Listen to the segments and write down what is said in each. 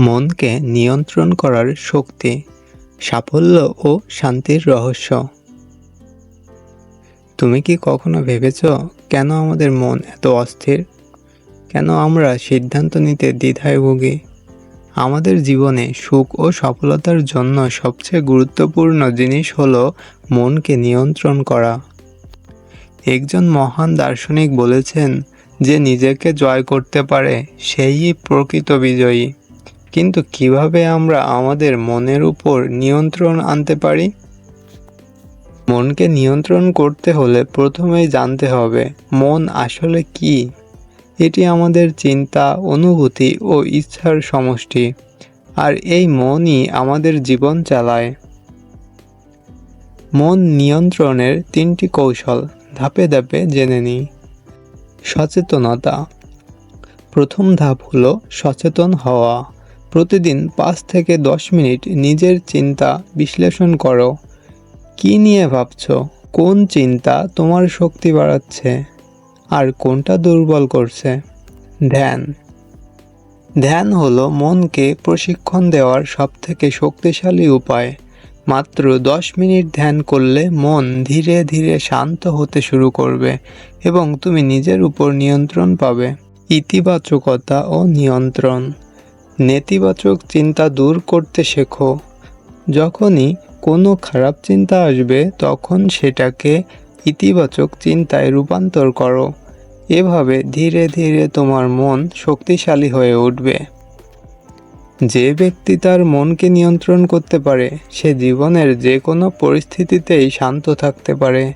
মনকে নিয়ন্ত্রণ করার শক্তি, সাফল্য ও শান্তির রহস্য। তুমি কি কখনো ভেবেছ কেন আমাদের মন এত অস্থির? কেন আমরা সিদ্ধান্ত নিতে দ্বিধায় ভুগি? আমাদের জীবনে সুখ ও সফলতার জন্য সবচেয়ে গুরুত্বপূর্ণ জিনিস হলো মনকে নিয়ন্ত্রণ করা। একজন মহান দার্শনিক বলেছেন, যে নিজেকে জয় করতে পারে, সেই প্রকৃত বিজয়ী। কিন্তু কীভাবে আমরা আমাদের মনের উপর নিয়ন্ত্রণ আনতে পারি? মনকে নিয়ন্ত্রণ করতে হলে প্রথমেই জানতে হবে, মন আসলে কি? এটি আমাদের চিন্তা, অনুভূতি ও ইচ্ছার সমষ্টি, আর এই মনই আমাদের জীবন চালায়। মন নিয়ন্ত্রণের তিনটি কৌশল, ধাপে ধাপে জেনে নিই। সচেতনতা। প্রথম ধাপ হলো সচেতন হওয়া। প্রতিদিন পাঁচ থেকে দশ মিনিট নিজের চিন্তা বিশ্লেষণ করো। কি নিয়ে ভাবছ? কোন চিন্তা তোমার শক্তি বাড়াচ্ছে? আর কোনটা দুর্বল করছে? ধ্যান। ধ্যান হলো মনকে প্রশিক্ষণ দেওয়ার সবথেকে শক্তিশালী উপায়। মাত্র দশ মিনিট ধ্যান করলে মন ধীরে ধীরে শান্ত হতে শুরু করবে এবং তুমি নিজের উপর নিয়ন্ত্রণ পাবে। ইতিবাচকতা ও নিয়ন্ত্রণ। নেতিবাচক চিন্তা দূর করতে শেখো। যখনই কোনো খারাপ চিন্তা আসবে, তখন সেটাকে ইতিবাচক চিন্তায় রূপান্তর করো। এভাবে ধীরে ধীরে তোমার মন শক্তিশালী হয়ে উঠবে। যে ব্যক্তি তার মনকে নিয়ন্ত্রণ করতে পারে, সে জীবনের যে কোনো পরিস্থিতিতেই শান্ত থাকতে পারে,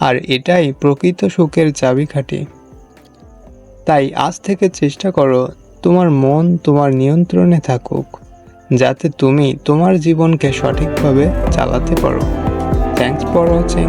আর এটাই প্রকৃত সুখের চাবিকাঠি। তাই আজ থেকে চেষ্টা করো তোমার মন তোমার নিয়ন্ত্রণে থাকুক, যাতে তুমি তোমার জীবনকে সঠিকভাবে চালাতে পারো। Thanks for watching